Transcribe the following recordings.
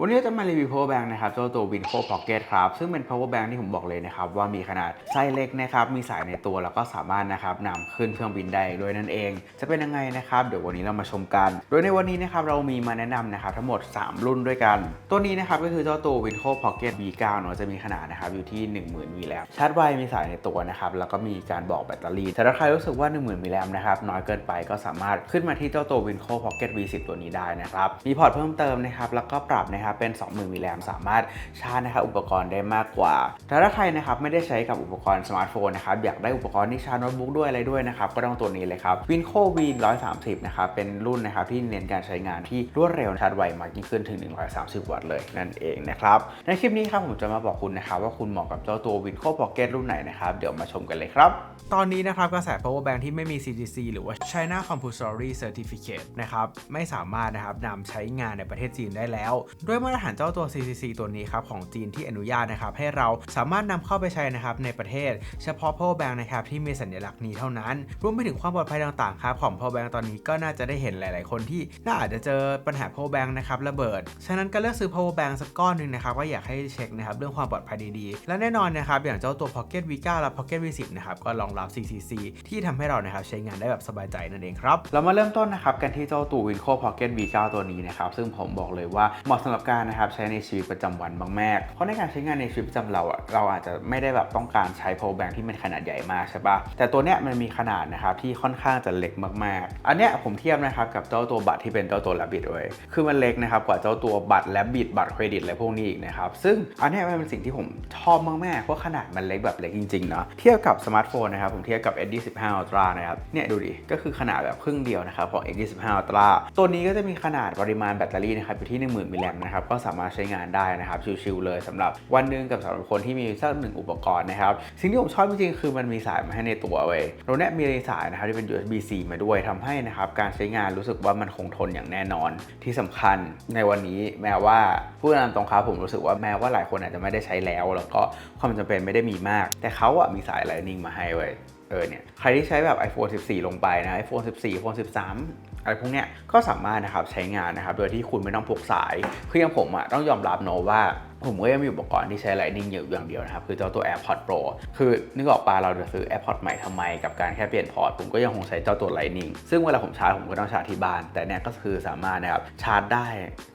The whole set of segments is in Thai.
วันนี้จะมารีวิว power bank นะครับเจ้าตัว Winco Pocket ครับซึ่งเป็น power bank ที่ผมบอกเลยนะครับว่ามีขนาดไส้เล็กนะครับมีสายในตัวแล้วก็สามารถนะครับนำขึ้นเครื่องบินได้ด้วยนั่นเอง จะเป็นยังไงนะครับเดี๋ยววันนี้เรามาชมกัน โดยในวันนี้นะครับเรามีมาแนะนำนะครับทั้งหมด 3 รุ่นด้วยกัน ตัวนี้นะครับก็คือเจ้าตัว Winco Pocket V9 เนอะจะมีขนาดนะครับอยู่ที่ 10,000มิลลิแอมชาร์จไวมีสายในตัวนะครับแล้วก็มีการบอกแบตเตอรี่แต่ถ้าใครรู้สึกว่า 10,000มิลลิแอมนะครับน้อยเกินไปก็สามารถขึ้นมาที่เจ้าตัว Winco Pocket V10 ตัวนี้ได้นะครับมีพอร์ตเพิ่มเติมนะครับแล้วก็ปรับนะครับเป็น 20,000มิลลิแอมสามารถชาร์จนะครับอุปกรณ์ได้มากกว่า แต่ถ้าใครนะครับไม่ได้ใช้กับอุปกรณ์สมาร์ทโฟนนะครับอยากได้อุปกรณ์ที่ชาร์จโน้ตบุ๊กด้วยอะไรด้วยนะครับก็ต้องตัวนี้เลยครับ Winco V 130 นะครับเป็นรุ่นนะครับที่เน้นการใช้งานที่รวดเร็วชาร์จไวมากยิ่งขึ้นถึง 130 วัตต์เลยนั่นเองนะครับในคลิปนี้ครับผมจะมาบอกคุณนะครับว่าคุณเหมาะกับเจ้าตัว Winco Pocket รุ่นไหนนะครับเดี๋ยวมาชมกันเลยครับตอนนี้นะครับกระแส power bank ที่ไม่มี CTC หรือว่า China Compulsory Certificate นะครับไม่สามารถนะครับนำใช้งานในประเทศจีนได้แล้ว ด้วยมาตรฐานเจ้าตัว CTC ตัวนี้ครับของจีนที่อนุญาตนะครับให้เราสามารถนำเข้าไปใช้นะครับในประเทศ เฉพาะ power bank นะครับที่มีสัญลักษณ์นี้เท่านั้น รวมไปถึงความปลอดภัยต่างๆครับของ power bank ตอนนี้ก็น่าจะได้เห็นหลาย ๆ คนที่น่าอาจจะเจอปัญหา power bank นะครับระเบิด ฉะนั้นก็เลือกซื้อ power bank สักก้อนหนึ่งนะครับก็อยากให้เช็คนะครับเรื่องความปลอดภัยดีๆ และแน่นอนนะครับอย่างเจ้าตัว Pocket V9 และ Pocket V10 นะครับก็รองรับ CCC ที่ทำให้เรานะครับใช้งานได้แบบสบายใจนั่นเองครับเรามาเริ่มต้นนะครับกันที่เจ้าตัว Winco Pocket V9 ตัวนี้นะครับซึ่งผมบอกเลยว่าเหมาะสำหรับการนะครับใช้ในชีวิตประจำวันมากๆเพราะในการใช้งานในชีวิตประจำเราอะเราอาจจะไม่ได้แบบต้องการใช้ power bank ที่มันขนาดใหญ่มากใช่ปะแต่ตัวเนี้ยมันมีขนาดนะครับที่ค่อนข้างจะเล็กมากๆ อันเนี้ยผมเทียบนะครับกับเจ้าตัวบัตรที่เป็นเจ้าตัว Rabbit เลยคือมันเล็กนะครับกว่าเจ้าตัวบัตร Rabbit บัตรเครดิตอะไรพวกนี้อีกนะครับซึ่งอันเนี้ยมันเป็นสิ่งที่ผมชอบมากๆเพราะขนาดมันเล็กแบบเล็กจริงๆเนาะเทียบกับสมาร์ทโฟนนะครับผมเทียบกับ S25 Ultra นะครับเนี่ยดูดิก็คือขนาดแบบครึ่งเดียวนะครับของ S25 Ultra ตัวนี้ก็จะมีขนาดปริมาณแบตเตอรี่นะครับอยู่ที่ 10,000มิลลิแอมนะครับก็สามารถใช้งานได้นะครับชิลๆเลยสำหรับวันหนึ่งกับสำหรับคนที่มีสักหนึ่งอุปกรณ์นะครับสิ่งที่ผมชอบจริงๆคือมันมีสายมาให้ในตัวเว้ยรงเนี้ยมีสายนะครับที่เป็น USB-C มาด้วยทำให้นะครับการใช้งานรู้สึกว่ามันคงทนอย่างแน่นอน ที่สำคัญในวันนี้แม้ว่าผู้นำตรงครับผมรู้สึกว่าแม้ว่าหลายคนอาจจะไม่ได้ใช้แล้ว แล้วก็ความจำเป็นไม่ได้มีมาก แต่เขาอะมีสาย Lightning มาให้เว้ยเออเนี่ยใครที่ใช้แบบ iPhone 14 ลงไปนะ iPhone 14 iPhone 13 อะไรพวกเนี้ยก็สามารถนะครับใช้งานนะครับโดยที่คุณไม่ต้องพกสายคืออย่างผมอะต้องยอมรับเนาะว่า ผมก็ยังมีอุปกรณ์ที่ใช้ Lightning อยู่อย่างเดียวนะครับ คือเจ้าตัว AirPods Pro คือนึกออกปะเราจะซื้อ AirPods ใหม่ทำไม กับการแค่เปลี่ยนพอร์ต ผมก็ยังคงใช้เจ้าตัว Lightning ซึ่งเวลาผมชาร์จผมก็ต้องชาร์จที่บ้าน แต่เนี่ยก็คือสามารถนะครับชาร์จได้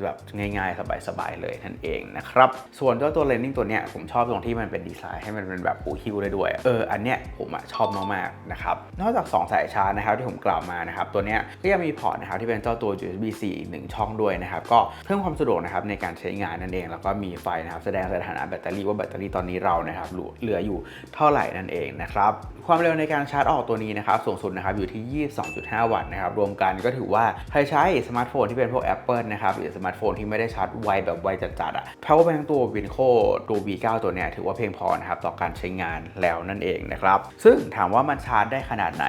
แบบง่ายๆ สบายๆ เลยนั่นเองนะครับ ส่วนเจ้าตัว Lightning ตัวเนี้ยผมชอบตรงที่มันเป็นดีไซน์ให้มันเป็นแบบปูฮิวได้ด้วย เอออันเนี้ยผมอะชอบมากๆนะครับ นอกจาก 2 สายชาร์จนะครับที่ผมกล่าวมานะครับตัวเนี้ยก็ยังมีพอร์ตนะครับที่เป็นเจ้าตัว USB-C อีกหนึ่งช่องด้วยนะครับก็เพิ่มความสะดวกนะครับในการใช้งานนั่นเองแล้วก็มีไฟนะครับแสดงสถานะแบตเตอรี่ว่าแบตเตอรี่ตอนนี้เรานะครับเหลืออยู่เท่าไหร่นั่นเองนะครับความเร็วในการชาร์จออกตัวนี้นะครับสูงสุดนะครับอยู่ที่ 22.5 วัตต์นะครับรวมกันก็ถือว่าใครใช้สมาร์ทโฟนที่เป็นพวก Apple นะครับหรือสมาร์ทโฟนที่ไม่ได้ชาร์จไวแบบไวจัดๆอะ power bank ตัว Winco ตัว V9 ตัวเนี้ยถือว่าเพียงพอนะครับต่อการใช้งานแล้วนั่นเองนะครับซึ่งถามว่ามันชาร์จได้ขนาดไหน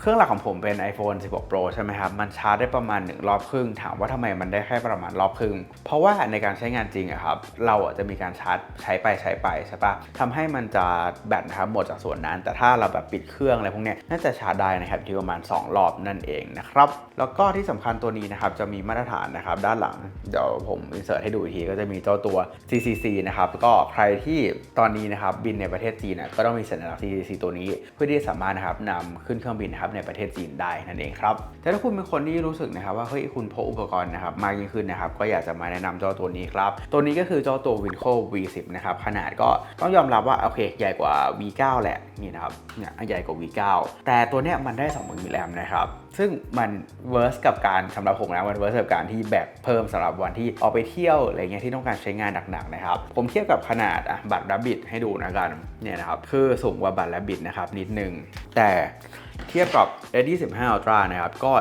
เครื่องหลักของผมเป็น iPhone 16 Pro ใช่ไหมครับมันชาร์จได้ประมาณ 1 รอบครึ่ง ถามว่าทำไมมันได้แค่ประมาณรอบครึ่ง เพราะว่าในการใช้งานจริงอะครับเราอะจะมีการชาร์จใช้ไปใช้ไปใช่ปะทำให้มันจะแบตนะครับหมดจากส่วนนั้น แต่ถ้าเราแบบปิดเครื่องอะไรพวกเนี้ยน่าจะชาร์จได้นะครับที่ประมาณ 2 รอบนั่นเองนะครับแล้วก็ที่สำคัญตัวนี้นะครับจะมีมาตรฐานนะครับด้านหลังเดี๋ยวผมอินเสิร์ตให้ดูอีกทีก็จะมีเจ้าตัว CCC นะครับก็ใครที่ตอนนี้นะครับบินในประเทศจีนนะก็ต้องมีสัญลักษณ์ CCC ตัวนี้ เพื่อที่จะสามารถนะครับนำขึ้นเครื่องบินนะครับในประเทศจีนได้นั่นเองครับแต่ถ้าคุณเป็นคนที่รู้สึกนะครับว่าเฮ้ยคุณพกอุปกรณ์นะครับมากยิ่งขึ้นนะครับก็อยากจะมาแนะนำเจ้าตัวนี้ครับตัวนี้ก็คือเจ้าตัว Winco V10 นะครับขนาดก็ต้องยอมรับว่าโอเคใหญ่กว่า V9 แหละนี่นะครับเนี่ยใหญ่กว่า V9 แต่ตัวเนี้ยมันได้20,000มิลลิแอมนะครับซึ่งมันเวิร์สกับการสำหรับผมนะมันเวิร์สกับการที่แบกเพิ่มสำหรับวันที่ออกไปเที่ยวอะไรเงี้ยที่ต้องการใช้งานหนักๆนะครับผมเทียบกับขนาดอะบัตร Rabbit ให้ดูนะกันเนี่ยนะครับคือสูงกว่าบัตร Rabbit นะครับนิดนึงแต่เทียบกับ S25 Ultra นะครับก็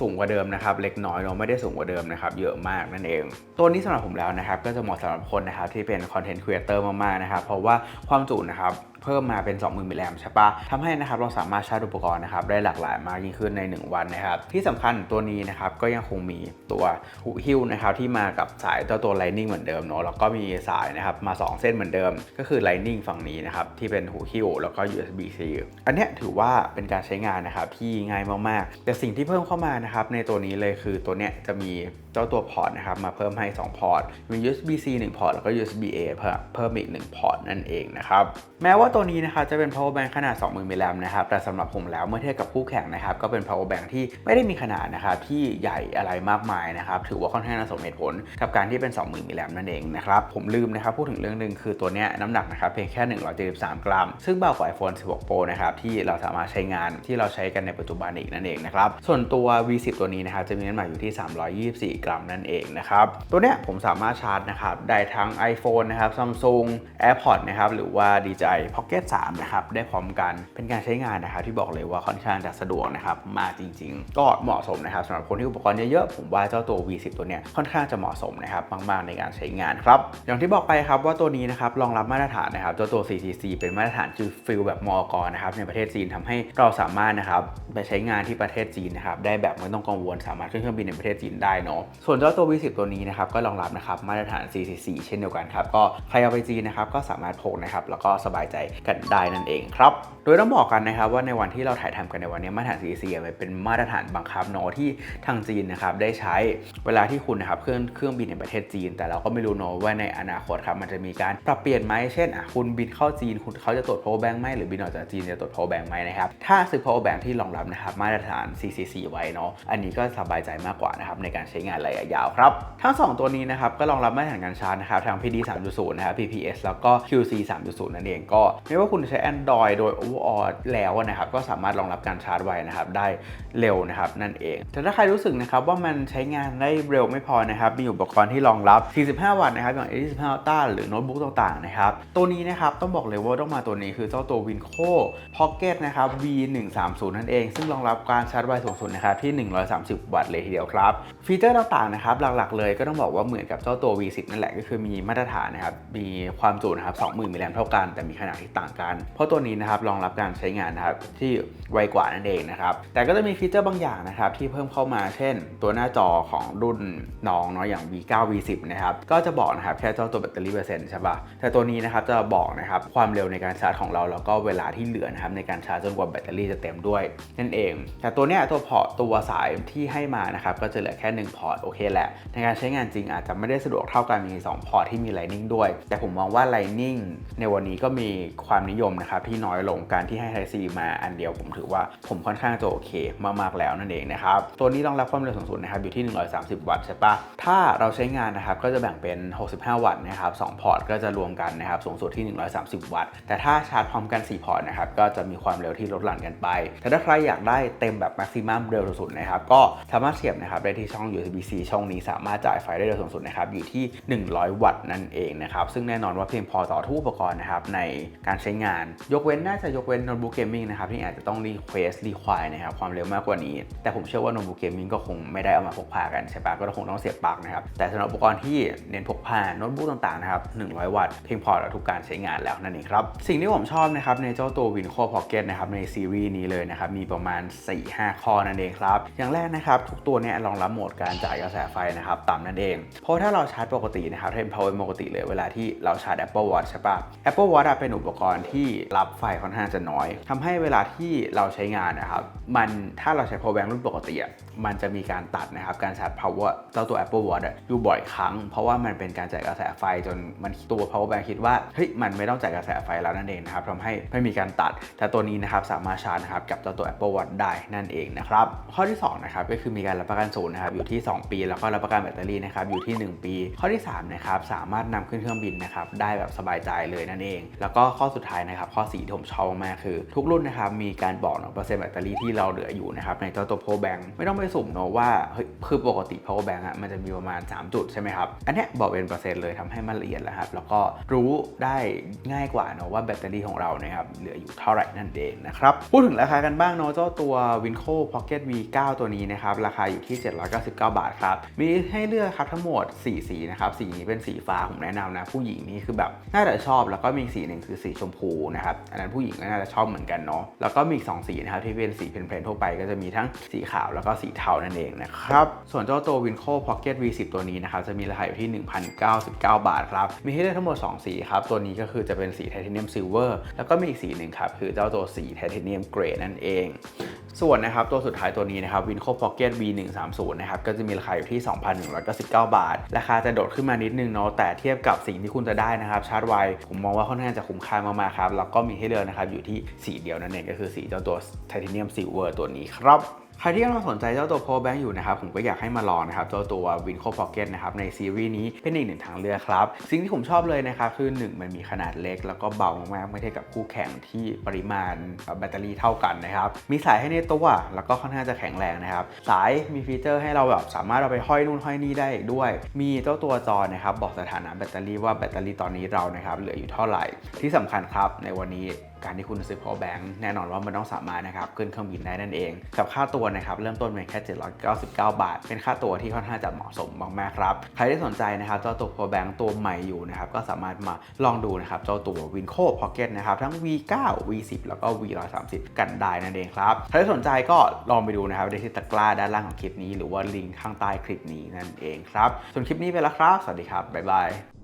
สูงกว่าเดิมนะครับเล็กน้อยเนาะไม่ได้สูงกว่าเดิมนะครับเยอะมากนั่นเอง ตัวนี้สำหรับผมแล้วนะครับก็จะเหมาะสำหรับคนนะครับที่เป็นคอนเทนต์ครีเอเตอร์มากๆนะครับเพราะว่าความจุนะครับ เพิ่มมาเป็น 20,000มิลลิแอมใช่ปะทำให้นะครับเราสามารถชาร์จอุปกรณ์นะครับได้หลากหลายมากยิ่งขึ้นใน 1 วันนะครับที่สำคัญตัวนี้นะครับก็ยังคงมีตัวหูหิ้วนะครับที่มากับสายเจ้าตัว Lightning เหมือนเดิมเนาะแล้วก็มีสายนะครับมา 2 เส้นเหมือนเดิม ก็คือ Lightning ฝั่งนี้นะครับที่เป็นหูหิ้วแล้วก็ USB-C อันนี้ถือว่าเป็นการใช้งานนะครับที่ง่ายมากๆ แต่สิ่งที่เพิ่มเข้ามานะครับในตัวนี้เลยคือตัวเนี้ยจะมีเจ้าตัวพอร์ตนะครับมาเพิ่มให้ 2 พอร์ตมี USB-C 1 พอร์ตแล้วก็ USB-A เพิ่มเพิ่มอีก 1 พอร์ตนั่นเองนะครับแม้ว่าตัวนี้นะครับจะเป็น power bank ขนาด 20,000มิลลิแอมนะครับแต่สำหรับผมแล้วเมื่อเทียบกับคู่แข่งนะครับก็เป็น power bank ที่ไม่ได้มีขนาดนะครับที่ใหญ่อะไรมากมายนะครับถือว่าค่อนข้างน่าสมเหตุผลกับการที่เป็น 20,000มิลลิแอมนั่นเองนะครับผมลืมนะครับพูดถึงเรื่องหนึ่งคือตัวเนี้ยน้ำหนักนะครับเพียงแค่ 173 กรัม ซึ่งเบากว่า iPhone 16 Pro นะครับที่เราสามารถใช้งานที่เราใช้กันในปัจจุบันอีกนั่นเองนะครับส่วนตัว V10 ตัวนี้นะครับจะมีน้ำหนักอยู่ที่ 324 กรัมนั่นเองนะครับตัวเนี้ยผมสามารถชาร์จนะครับได้ทั้ง iPhone นะครับ Samsung AirPods นะครับหรือว่า DJI Pocket 3 นะครับ ได้พร้อมกันเป็นการใช้งานนะครับ ที่บอกเลยว่าค่อนข้างจะสะดวกนะครับมากจริง ๆ ก็เหมาะสมนะครับสำหรับคนที่อุปกรณ์เยอะๆผมว่าเจ้าตัว V10 ตัวเนี้ยค่อนข้างจะเหมาะสมนะครับมากๆในการใช้งานครับอย่างที่บอกไปครับว่าตัวนี้นะครับรองรับมาตรฐานนะครับเจ้าตัว CCC เป็นมาตรฐานจือฟิลแบบมอกรนะครับในประเทศจีนทำให้เราสามารถนะครับไปใช้งานที่ประเทศจีนนะครับได้แบบไม่ต้องกังวลสามารถขึ้นเครื่องบินในประเทศจีนได้เนาะส่วนเจ้าตัว V10 ตัวนี้นะครับก็รองรับนะครับมาตรฐาน CCC เช่นเดียวกันครับก็ใครเอาไปจีนนะครับก็สามารถพกนะครับแล้วก็สบายใจกันได้นั่นเองครับโดยต้องบอกกันนะครับว่าในวันที่เราถ่ายทำกันในวันนี้มาตรฐาน CCC มันเป็นมาตรฐานบังคับเนาะที่ทางจีนนะครับได้ใช้เวลาที่คุณนะครับเครื่องเครื่องบินในประเทศจีน แต่เราก็ไม่รู้เนาะว่าในอนาคตครับมันจะมีการปรับเปลี่ยนไหมเช่นอะคุณบินเข้าจีนคุณเขาจะตรวจ power bank ไหมหรือบินออกจากจีนจะตรวจ power bank ไหมนะครับถ้าซื้อ power bank ที่รองรับนะครับมาตรฐาน CCC ไว้เนาะอันนี้ก็สบายใจมากกว่านะครับในการใช้งานระยะยาวครับทั้ง 2 ตัวนี้นะครับก็รองรับมาตรฐานการชาร์จนะครับทาง PD 3.0 นะครับ PPS แล้วก็ QC 3.0 นั่นเองก็ไม่ว่าคุณใช้ Android โดย overall แล้วนะครับก็สามารถรองรับการชาร์จไวนะครับได้เร็วนะครับนั่นเอง แต่ถ้าใครรู้สึกนะครับว่ามันใช้งานได้เร็วไม่พอนะครับมีอุปกรณ์ที่รองรับ 45 วัตต์นะครับอย่าง A15 Ultra หรือโน้ตบุ๊กต่างๆนะครับตัวนี้นะครับต้องบอกเลยว่าต้องมาตัวนี้คือเจ้าตัว Winco Pocket นะครับ V130 นั่นเอง ซึ่งรองรับการชาร์จไวสูงสุดนะครับที่ 130 วัตต์เลยทีเดียวครับ ฟีเจอร์ต่างๆนะครับหลักๆ เลยก็ต้องบอกว่าเหมือนกับเจ้าตัว V10 นั่นแหละก็คือมีมาตรฐานนะครับมีความจุนะครับ 20,000มิลลิแอมเท่ากันแต่มีขนาดที่ต่างกัน เพราะตัวนี้นะครับรองรับการใช้งานนะครับที่ไวกว่านั่นเองนะครับแต่ก็จะมีฟีเจอร์บางอย่างนะครับที่เพิ่มเข้ามาเช่น ตัวหน้าจอของรุ่นน้องเนาะอย่าง V9 V10 นะครับก็จะบอกนะครับแค่เจ้าตัวแบตเตอรี่เปอร์เซ็นต์ใช่ปะแต่ตัวนี้นะครับจะบอกนะครับความเร็วในการชาร์จของเราแล้วก็เวลาที่เหลือนะครับในการชาร์จจนกว่าแบตเตอรี่จะเต็มด้วยนั่นเอง แต่ตัวเนี้ยตัวพอร์ตตัวสายที่ให้มานะครับก็จะเหลือแค่ 1 พอร์ตโอเคแหละ ในการใช้งานจริงอาจจะไม่ได้สะดวกเท่ากันมี 2 พอร์ตที่มี Lightning ด้วย แต่ผมมองว่า Lightning ในวันนี้ก็มีความนิยมนะครับที่น้อยลงการที่ให้ Type C มาอันเดียวผมถือว่าผมค่อนข้างจะโอเคมากๆแล้วนั่นเองนะครับตัวนี้รองรับความเร็วสูงสุดนะครับอยู่ที่ 130 วัตต์ใช่ปะถ้าเราใช้งานนะครับก็จะแบ่งเป็น 65 วัตต์นะครับ2พอร์ตก็จะรวมกันนะครับสูงสุดที่ 130 วัตต์ แต่ถ้าชาร์จพร้อมกัน 4 พอร์ตนะครับก็จะมีความเร็วที่ลดหลั่นกันไป แต่ถ้าใครอยากได้เต็มแบบ maximum เร็วสุดนะครับก็สามารถเสียบนะครับได้ที่ช่อง USB-C ช่องนี้สามารถจ่ายไฟได้เร็วสูงสุดนะครับอยู่ที่ 100 วัตต์นั่นเองนะครับซึ่งแน่นอนว่าเพียงพอต่อทุกอุปกรณ์นะครับในการใช้งาน ยกเว้นน่าจะยกเว้นโน้ตบุ๊กเกมมิ่งนะครับที่อาจจะต้อง request require นะครับความเร็วมากกว่านี้ แต่ผมเชื่อว่าโน้ตบุ๊กเกมมิ่งก็คงไม่ได้เอามาพกพากันใช่ปะก็คงต้องเสียบปลั๊กนะครับแต่สำหรับอุปกรณ์ที่เน้นพกพาโน้ตบุ๊กต่างๆนะครับ100 วัตต์เพียงพอต่อทุกการใช้งานแล้วนั่นเองครับสิ่งที่ผมชอบนะครับในเจ้าตัว Winco Pocket นะครับในซีรีส์นี้เลยนะครับมีประมาณ 4-5 ข้อนั่นเองครับอย่างแรกนะครับทุกตัวเนี่ยรองรับโหมดการจ่ายกระแสไฟนะครับต่ำนั่นเอง เพราะถ้าเราชาร์จปกตินะครับถ้าเป็น power ปกติเลยเวลาที่เราชาร์จ Apple Watch ใช่ปะ Apple Watch เป็นอุปกรณ์ที่รับไฟค่อนข้างจะน้อยทำให้เวลาที่เราใช้งานนะครับ มันถ้าเราใช้ power bank รุ่นปกติมันจะมีการตัดนะครับ การชาร์จ power เจ้าตัว Apple Watch อยู่บ่อยครั้ง เพราะว่ามันเป็นการจ่ายกระแสไฟจนมันตัว power bank คิดว่าเฮ้ยมันไม่ต้องจ่ายกระแสไฟแล้วนั่นเองนะครับทำให้ไม่มีการตัด แต่ตัวนี้นะครับสามารถชาร์จนะครับกับเจ้าตัว Apple Watch ได้นั่นเองนะครับข้อที่2นะครับก็คือมีการรับประกันศูนย์นะครับอยู่ที่ 2 ปี แล้วก็รับประกันแบตเตอรี่นะครับอยู่ที่ 1 ปี ข้อที่3นะครับสามารถนำขึ้นเครื่องบินนะครับได้แบบสบายใจเลยนั่นเอง แล้วก็ข้ออสุดท้ายนะครับ ข้อ4ที่ผมชอบมากคือ ทุกรุ่นนะครับมีการบอกเปอร์เซ็นต์แบตเตอรี่ที่เราเหลืออยู่นะครับในเจ้าตัว power bank ไม่ต้องไปสุ่มเนาะว่าเฮ้ยคือปกติ power bank อะมันจะมีประมาณ 3 จุดใช่ไหมครับ อันเนี้ยบอกเป็นเปอร์เซ็นต์เลยทำให้มันละเอียดแล้วครับแล้วก็รู้ได้ง่ายกว่าเนาะว่าแบตเตอรี่ของเรานะครับเหลืออยู่เท่าไหร่นั่นเองนะครับพูดถึงราคากันบ้างเนาะเจ้าตัว Winco Pocket V9 ตัวนี้นะครับราคาอยู่ที่ 799 บาทครับมีให้เลือกครับทั้งหมด 4 สีนะครับสีนี้เป็นสีฟ้าผมแนะนำนะผู้หญิงนี่คือแบบน่าจะชอบแล้วก็มีสีหนึ่งคือสีชมพูนะครับอันนั้นผู้หญิงก็น่าจะชอบเหมือนกันเนาะแล้วก็มีอีกสองสีนะครับที่เป็นสีเพลนๆทั่วไปก็จะมีทั้งสีขาวแล้วก็สีเทานั่นเองนะครับส่วนเจ้าตัว Winco Pocket V10 ตัวนี้นะครับจะมีราคาอยู่ที่ 1,099 บาทครับมีให้เลือกทั้งหมด 2 สีครับตัวนี้ก็คือจะเป็นสีไทเทเนียมซิลเวอร์แล้วก็มีอีกสีหนึ่งครับคือเจ้าตัวสีไทเทเนียมเกรย์นั่นเอง ส่วนนะครับตัวสุดท้ายตัวนี้นะครับ Winco Pocket V130 นะครับก็จะมีราคาอยู่ที่ 2,199 บาท ราคาจะโดดขึ้นมานิดนึงเนาะแต่เทียบกับสิ่งที่คุณจะได้นะครับชาร์จไวผมมองว่าค่อนข้างจะคุ้มค่ามากๆครับแล้วก็มีให้เลือกนะครับอยู่ที่สีเดียวนั่นเองก็คือสีเจ้าตัวไทเทเนียมซิลเวอร์ตัวนี้ครับ ใครที่กำลังสนใจเจ้าตัว power bank อยู่นะครับ ผมก็อยากให้มาลองนะครับเจ้าตัว Winco Pocket นะครับในซีรีส์นี้เป็นอีกหนึ่งทางเลือกครับ สิ่งที่ผมชอบเลยนะครับ คือ 1 มันมีขนาดเล็ก แล้วก็เบามากๆ ไม่เทียบกับคู่แข่งที่ปริมาณแบตเตอรี่เท่ากันนะครับ มีสายให้ในตัว แล้วก็ค่อนข้างจะแข็งแรงนะครับ สายมีฟีเจอร์ให้เราแบบสามารถเอาไปห้อยนู่นห้อยนี่ได้อีกด้วย มีเจ้าตัวจอนะครับบอกสถานะแบตเตอรี่ว่าแบตเตอรี่ตอนนี้เรานะครับเหลืออยู่เท่าไหร่ ที่สำคัญครับในวันนี้การที่คุณซื้อ power bank แน่นอนว่ามันต้องสามารถนะครับขึ้นเครื่องบินได้นั่นเองกับค่าตัวนะครับเริ่มต้นเพียงแค่ 799 บาท เป็นค่าตัวที่ค่อนข้างจะเหมาะสมมากๆครับ ใครที่สนใจนะครับเจ้าตัว power bank ตัวใหม่อยู่นะครับก็สามารถมาลองดูนะครับเจ้าตัว Winco Pocket นะครับทั้ง V9 V10 แล้วก็ V130 กันได้นั่นเองครับ ใครที่สนใจก็ลองไปดูนะครับในที่ตะกร้าด้านล่างของคลิปนี้ หรือว่าลิงก์ข้างใต้คลิปนี้นั่นเองครับส่วนคลิปนี้ไปแล้วครับ สวัสดีครับบ๊ายบาย